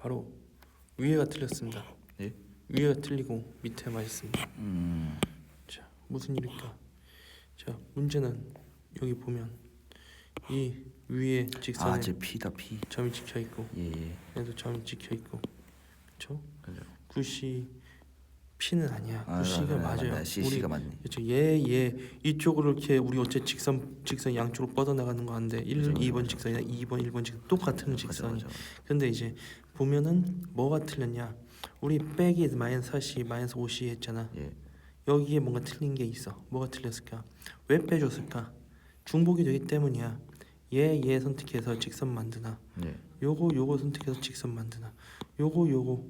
바로 위에가 틀렸습니다. 예? 위에가 틀리고 밑에 맞았습니다. 음. 자 무슨 일일까? 자 문제는 여기 보면 이 위에 직선에 아, 제 P다 P. 점이 찍혀 있고 예, 예. 얘도 점이 찍혀 있고 그렇죠? 그죠. 굿이 P는 아니야. 아, 굿이가 아, 맞아요. 맞네. C 우리 C가 맞네. 그렇죠. 얘, 얘 이쪽으로 이렇게 우리 어째 직선 직선 양쪽으로 뻗어 나가는 거 한데 1, 그죠, 그죠, 2번 그죠. 직선이나 2번, 1번 직선 똑같은 맞아, 직선이. 맞아, 맞아. 근데 이제 보면은 뭐가 틀렸냐? 우리 빼기 마이너스 4시 마이너스 5시 했잖아. 예. 여기에 뭔가 틀린 게 있어. 뭐가 틀렸을까? 왜 빼줬을까? 중복이 되기 때문이야. 얘, 얘 선택해서 직선 만드나. 예. 요거, 요거 선택해서 직선 만드나. 요거, 요거.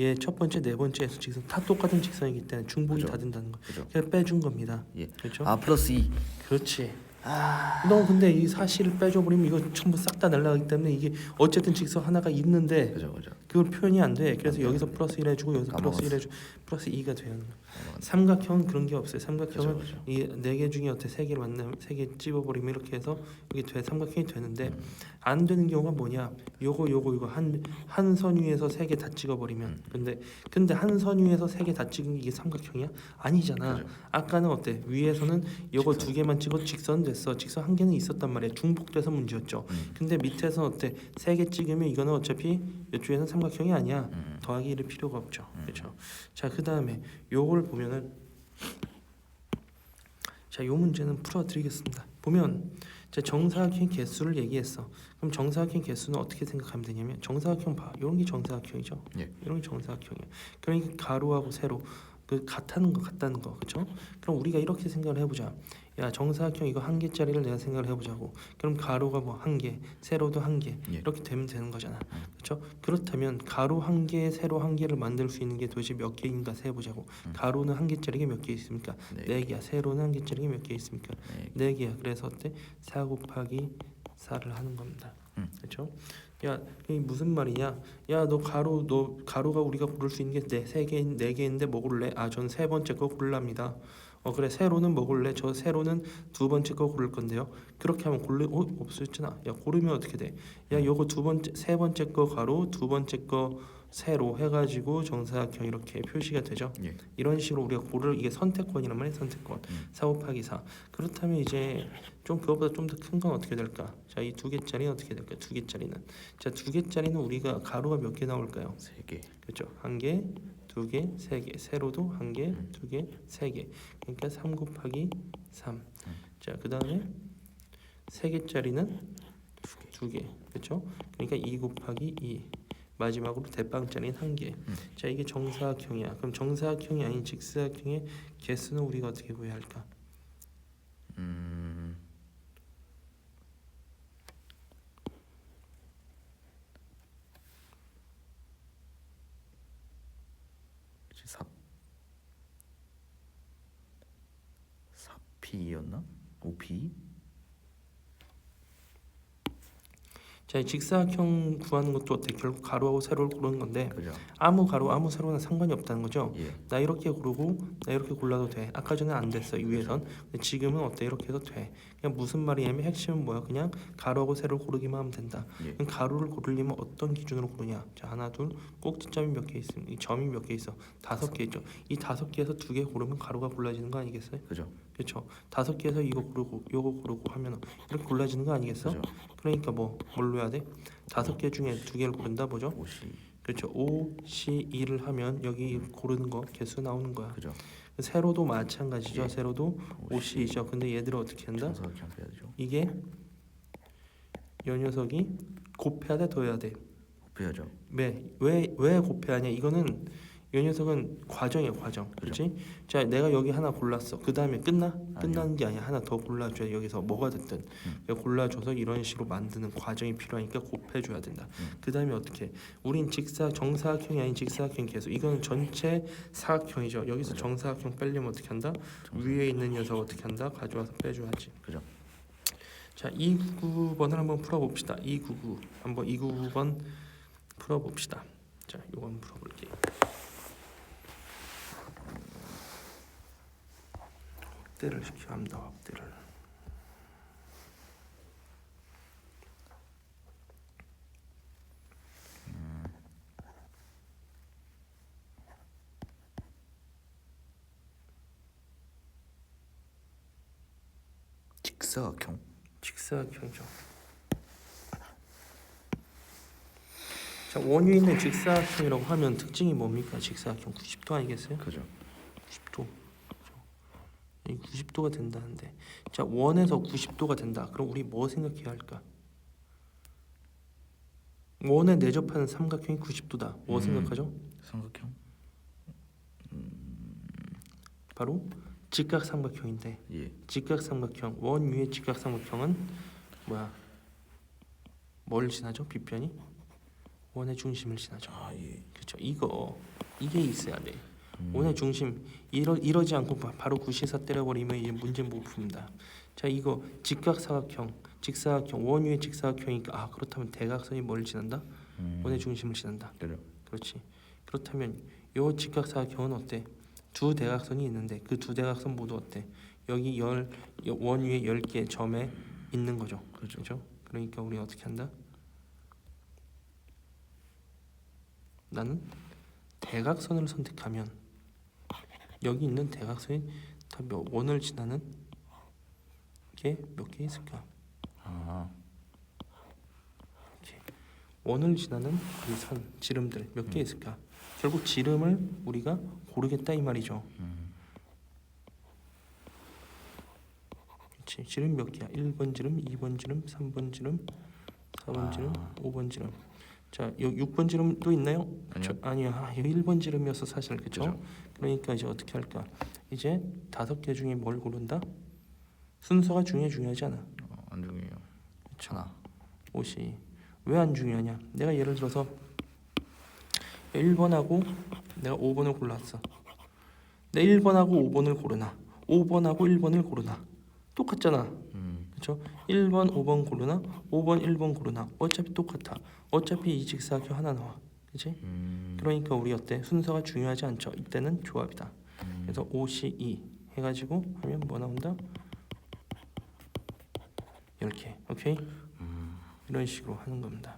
얘 첫 번째, 네 번째에서 직선 다 똑같은 직선이기 때문에 중복이 그죠. 다 된다는 거. 그죠. 그래서 빼준 겁니다. 예. 그렇죠? 아, 플러스 2. 그렇지. 아. 너 근데 이 사실을 빼줘 버리면 이거 전부 싹 다 날라가기 때문에 이게 어쨌든 직선 하나가 있는데 그죠, 그죠. 그걸 표현이 안 돼. 그래서 여기서. 플러스 1 해주고 여기서 플러스 1 까먹었어. 해주고 플러스 2가 돼야 하는 거야. 어, 삼각형은 그런 게 없어요. 삼각형은. 이 네 개 중에 어떻게 세 개를 만나면 세개 찝어버리면 이렇게 해서 이게 돼 삼각형이 되는데 음. 안 되는 경우가 뭐냐? 요거 요거 이거 한 한 선 위에서 세 개 다 찍어버리면 음. 근데 근데 한 선 위에서 세 개 다 찍은 게 이게 삼각형이야? 아니잖아. 그죠. 아까는 어때? 위에서는 요거 직선. 두 개만 찍어 직선 됐어. 직선 한 개는 있었단 말이야. 중복돼서 문제였죠. 음. 근데 밑에서 어때? 세 개 찍으면 이거는 어차피 이쪽에는 삼각형이 아니야. 음. 더하기 1을 필요가 없죠. 음. 그렇죠. 자, 그다음에 요걸 보면은 자, 요 문제는 풀어 드리겠습니다. 보면 자, 정사각형 개수를 얘기했어. 그럼 정사각형 개수는 어떻게 생각하면 되냐면 정사각형 봐. 요런 게 정사각형이죠. 예. 이런 게 정사각형이야. 그러니까 가로하고 세로 그 같다는 거 같다는 거. 그렇죠? 그럼 우리가 이렇게 생각을 해 보자. 야, 정사각형 이거 한 개짜리를 내가 생각을 해 보자고. 그럼 가로가 뭐 한 개, 세로도 한 개. 예. 이렇게 되면 되는 거잖아. 음. 그렇죠? 그렇다면 가로 한 개, 세로 한 개를 만들 수 있는 게 도대체 몇 개인가 세 보자고. 음. 가로는 한 개짜리가 몇 개 있습니까? 네. 네 개야. 세로는 한 개짜리가 몇 개 있습니까? 네. 네 개야. 그래서 어때? 4 곱하기 4를 하는 겁니다. 음. 그렇죠? 야, 이게 무슨 말이냐? 야, 너 가로 너 가로가 우리가 고를 수 있는 게네세 개, 네 개인데 뭐 고를래? 아, 전 세 번째 거 고를랍니다. 어 그래 세로는 뭐 고를래? 저 세로는 두 번째 거 고를 건데요. 그렇게 하면 고르 어 없어졌잖아. 야 고르면 어떻게 돼? 야 요거 두 번째 세 번째 거 가로 두 번째 거 세로 해가지고 정사각형 이렇게 표시가 되죠. 예. 이런 식으로 우리가 고를 이게 선택권이란 말이야 선택권 음. 4 곱하기 4 그렇다면 이제 좀 그거보다 좀 더 큰 건 어떻게 될까 자 이 두 개짜리는 어떻게 될까 두 개짜리는 자 두 개짜리는 우리가 가로가 몇 개 나올까요 세 개. 그렇죠 한 개 두 개 세 개 세로도 한 개 음. 두 개 세 개 그러니까 3 곱하기 3 음. 자 그 다음에 세 개짜리는 두 개. 두 개 그렇죠 그러니까 2 곱하기 2 마지막으로 대빵짜리는 한 개. 음. 자 이게 정사각형이야. 그럼 정사각형이 아닌 직사각형의 개수는 우리가 어떻게 구해야 할까? 음. 사 4P였나? 5P? 자, 이 직사각형 구하는 것도 어때? 결국 가로하고 세로를 고르는 건데 그죠? 아무 가로 아무 세로는 상관이 없다는 거죠. 예. 나 이렇게 고르고 나 이렇게 골라도 돼. 아까 전에 안 됐어 위에선. 근데 지금은 어때? 이렇게 해도 돼. 그냥 무슨 말이냐면 핵심은 뭐야? 그냥 가로하고 세로를 고르기만 하면 된다. 예. 그럼 가로를 고르려면 어떤 기준으로 고르냐? 자 하나 둘 꼭지점이 몇 개 있음? 이 점이 몇 개 있어? 다섯 개 있죠. 이 다섯 개에서 두 개 고르면 가로가 골라지는 거 아니겠어요? 그죠? 그렇죠. 다섯 개에서 이거 고르고 요거 고르고 하면 이렇게 골라지는 거 아니겠어? 그죠? 그러니까 뭐 뭘로 해야 돼? 다섯 개 중에 두 개를 고른다 보죠. 5C. 그렇죠. 5, C, 2를 하면 여기 고르는 거 개수 나오는 거야. 그죠? 세로도 마찬가지죠. 예. 세로도 5C이죠. 근데 얘들은 어떻게 한다? 빼야죠. 이게 요 녀석이 곱해야 돼, 더해야 돼. 빼야죠. 왜, 왜, 왜 곱해하냐? 이거는 요 녀석은 과정이야, 과정. 그렇지? 자, 내가 여기 하나 골랐어. 그 다음에 끝나? 끝나는 게 아니야. 하나 더 골라줘야 여기서 뭐가 됐든 음. 그러니까 골라줘서 이런 식으로 만드는 과정이 필요하니까 곱해줘야 된다. 음. 그 다음에 어떻게? 우린 직사 정사각형이 아닌 직사각형 계수. 이거는 전체 사각형이죠. 여기서. 정사각형 빼려면 어떻게 한다? 위에 있는 녀석 어떻게 한다? 가져와서 빼줘야지. 그죠? 자, 299번을 한번 풀어봅시다. 299 한번 299번 풀어봅시다. 자, 요거 한번 풀어볼게요. 확대를 시켜야 합니다. 확대를. 직사각형. 직사각형이죠. 자, 원위 있는 직사각형이라고 하면 특징이 뭡니까? 직사각형 90도 아니겠어요? 그죠. 90도. 이 90도가 된다는데 자 원에서 90도가 된다. 그럼 우리 뭐 생각해야 할까? 원에 내접하는 삼각형이 90도다. 뭐 음. 생각하죠? 삼각형. 바로 직각삼각형인데 예. 직각삼각형 원 위의 직각삼각형은 뭐야? 뭘 지나죠? 빗변이 원의 중심을 지나죠. 아 예. 그렇죠. 이거 이게 있어야 돼. 음. 원의 중심 이러 이러지 않고 바- 바로 구시사 때려버리면 이게 문제 못 풉니다. 자 이거 직각사각형, 직사각형 원 위의 직사각형이니까 아 그렇다면 대각선이 뭘 지난다? 음. 원의 중심을 지난다. 그죠. 그렇지. 그렇다면 요 직각사각형은 어때? 두 대각선이 있는데 그 두 대각선 모두 어때? 여기 열 원 위에 열 개 점에 있는 거죠. 그죠. 그렇죠? 그러니까 우리 어떻게 한다? 나는 대각선을 선택하면 여기 있는 대각선이 다 몇 원을 지나는 게 몇 개 있을까? 아. 원을 지나는 이선 지름들 몇 개 있을까? 결국 지름을 우리가 고르겠다 이 말이죠. 음. 그렇지. 지름 몇 개야? 1번 지름, 2번 지름, 3번 지름, 4번 지름, 아. 5번 지름. 자, 여 6번 지름도 있나요? 아니요. 저, 아니야. 아, 여기 1번 지름이어서 사실 그렇죠? 그죠. 그러니까 이제 어떻게 할까? 이제 다섯 개 중에 뭘 고른다? 순서가 중요해 중요하지 않아. 어, 안 중요해요. 하나. 옷이 왜 안 중요하냐? 내가 예를 들어서 1번하고 내가 5번을 골랐어. 내 1번하고 5번을 고르나 5번하고 1번을 고르나 똑같잖아. 음. 그렇죠? 1번, 5번 고르나 5번, 1번 고르나 어차피 똑같아. 어차피 이 직사각형 하나 나와. 그렇지? 음. 그러니까 우리 어때? 순서가 중요하지 않죠. 이때는 조합이다. 음. 그래서 5시 2 해 가지고 하면 뭐 나온다? 10개. 오케이? 음. 이런 식으로 하는 겁니다.